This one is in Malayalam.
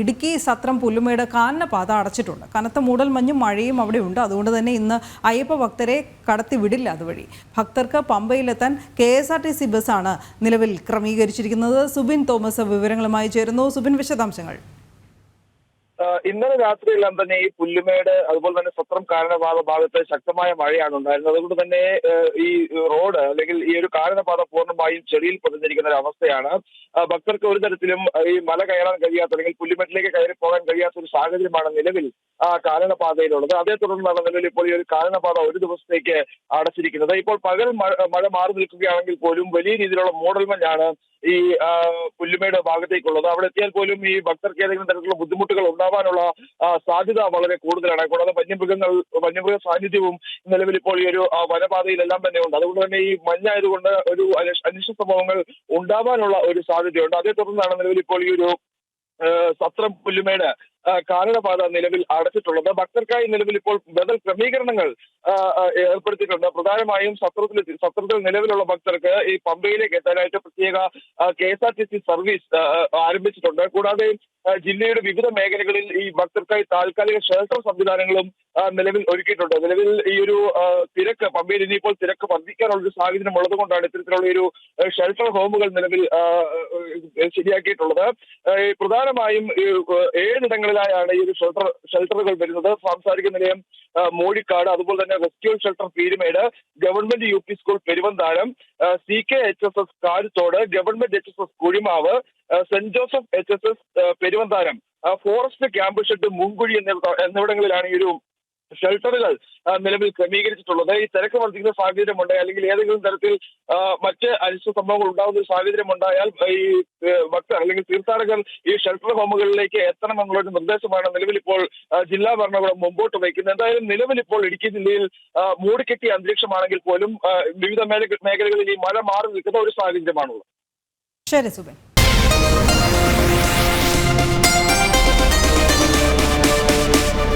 ഇടുക്കി സത്രം പുല്ലുമേട് കാനനപാത അടച്ചിട്ടുണ്ട്. കനത്ത മൂടൽ മഞ്ഞും മഴയും അവിടെ ഉണ്ട്. അതുകൊണ്ട് തന്നെ ഇന്ന് അയ്യപ്പ ഭക്തരെ കടത്തി വിടില്ല അതുവഴി. ഭക്തർക്ക് പമ്പയിലെത്താൻ K S R T C ബസ്സാണ് നിലവിൽ ക്രമീകരിച്ചിരിക്കുന്നത്. സുബിൻ തോമസ് വിവരങ്ങളുമായി ചേരുന്നു. സുബിൻ വിശദാംശങ്ങൾ. ഇന്നലെ രാത്രിയെല്ലാം തന്നെ ഈ പുല്ലുമേട് അതുപോലെ തന്നെ സ്വത്രം കാരണപാത ഭാഗത്ത് ശക്തമായ മഴയാണ് ഉണ്ടായിരുന്നത്. അതുകൊണ്ട് തന്നെ ഈ റോഡ് അല്ലെങ്കിൽ ഈ ഒരു കാരണപാത പൂർണമായും ചെളിയിൽ പൊതിഞ്ഞിരിക്കുന്ന ഒരു അവസ്ഥയാണ്. ഭക്തർക്ക് ഒരു തരത്തിലും ഈ മല കയറാൻ കഴിയാത്ത അല്ലെങ്കിൽ പുല്ലുമേട്ടിലേക്ക് കയറി പോകാൻ കഴിയാത്ത ഒരു സാഹചര്യമാണ് നിലവിൽ ആ കാരണപാതയിലുള്ളത്. അതേ തുടർന്നാണ് നിലവിൽ ഇപ്പോൾ ഈ ഒരു കാരണപാത ഒരു ദിവസത്തേക്ക് അടച്ചിരിക്കുന്നത്. ഇപ്പോൾ പകൽ മഴ മാറി നിൽക്കുകയാണെങ്കിൽ പോലും വലിയ രീതിയിലുള്ള മൂടൽമഞ്ഞാണ് ഈ പുല്ലുമേട് ഭാഗത്തേക്കുള്ളത്. അവിടെ എത്തിയാൽ പോലും ഈ ഭക്തർക്ക് ഏതെങ്കിലും തരത്തിലുള്ള ബുദ്ധിമുട്ടുകൾ ഉണ്ടാവാനുള്ള സാധ്യത വളരെ കൂടുതലാണ്. കൂടാതെ വന്യമൃഗങ്ങൾ വന്യമൃഗ സാന്നിധ്യവും നിലവിൽ ഇപ്പോൾ ഈ ഒരു വനപാതയിലെല്ലാം തന്നെ ഉണ്ട് അതുകൊണ്ട് തന്നെ ഈ മഞ്ഞായതുകൊണ്ട് ഒരു അനിഷ്- അനിഷ്ട സംഭവങ്ങൾ ഉണ്ടാവാനുള്ള ഒരു സാധ്യതയുണ്ട്. അതേ തുടർന്നാണ് നിലവിൽ ഇപ്പോൾ ഈ ഒരു സത്രം പുല്ലുമേട് ആ, കാനനപാത നിലവിൽ അടച്ചിട്ടുള്ളത്. ഭക്തർക്കായി നിലവിൽ ഇപ്പോൾ ബദൽ ക്രമീകരണങ്ങൾ ഏർപ്പെടുത്തിയിട്ടുണ്ട്. പ്രധാനമായും സത്രത്തിൽ സത്രത്തിൽ നിലവിലുള്ള ഭക്തർക്ക് ഈ പമ്പയിലേക്ക് എത്താനായിട്ട് പ്രത്യേക K S R T C service ആരംഭിച്ചിട്ടുണ്ട്. കൂടാതെ ജില്ലയുടെ വിവിധ മേഖലകളിൽ ഈ ഭക്തർക്കായി താൽക്കാലിക ഷെൽട്ടർ സംവിധാനങ്ങളും നിലവിൽ ഒരുക്കിയിട്ടുണ്ട്. നിലവിൽ ഈ ഒരു തിരക്ക് പമ്പയിൽ ഇനിയിപ്പോൾ തിരക്ക് വർദ്ധിക്കാനുള്ള ഒരു സാഹചര്യം ഉള്ളത് കൊണ്ടാണ് ഇത്തരത്തിലുള്ള ഒരു ഷെൽട്ടർ ഹോമുകൾ നിലവിൽ ശരിയാക്കിയിട്ടുള്ളത്. പ്രധാനമായും ഈ, ആ, ഈ ഒരു ഷെൽട്ടർ ഷെൽട്ടറുകൾ വരുന്നത്. സാംസ്കാരിക നിലയം മോഴിക്കാട് അതുപോലെ തന്നെ rescue shelter Peermade government U P school Peruvanthanam C K H S S Karuthode government H S S Kuzhimavu saint Joseph H S S Peruvanthanam forest camp shed എന്നിവ എന്നിവിടങ്ങളിലാണ് ഈ ഒരു ഷെൽട്ടറുകൾ നിലവിൽ ക്രമീകരിച്ചിട്ടുള്ളത്. ഈ തിരക്ക് വർദ്ധിക്കുന്ന സാഹചര്യമുണ്ട് അല്ലെങ്കിൽ ഏതെങ്കിലും തരത്തിൽ മറ്റ് അനിഷ്ട സംഭവങ്ങൾ ഉണ്ടാകുന്ന ഒരു സാഹചര്യം ഉണ്ടായാൽ ഈ ഭക്തർ അല്ലെങ്കിൽ തീർത്ഥാടകർ ഈ ഷെൽട്ടർ ഹോമുകളിലേക്ക് എത്തണം എന്നുള്ള ഒരു നിർദ്ദേശമാണ് നിലവിൽ ഇപ്പോൾ ജില്ലാ ഭരണകൂടം മുമ്പോട്ട് വയ്ക്കുന്നത്. എന്തായാലും നിലവിൽ ഇപ്പോൾ ഇടുക്കി ജില്ലയിൽ മൂടിക്കെട്ടിയ അന്തരീക്ഷമാണെങ്കിൽ പോലും വിവിധ മേഖല- മേഖലകളിൽ ഈ മഴ മാറി നിൽക്കുന്ന ഒരു സാഹചര്യമാണുള്ളത്. ശരി സുബിൻ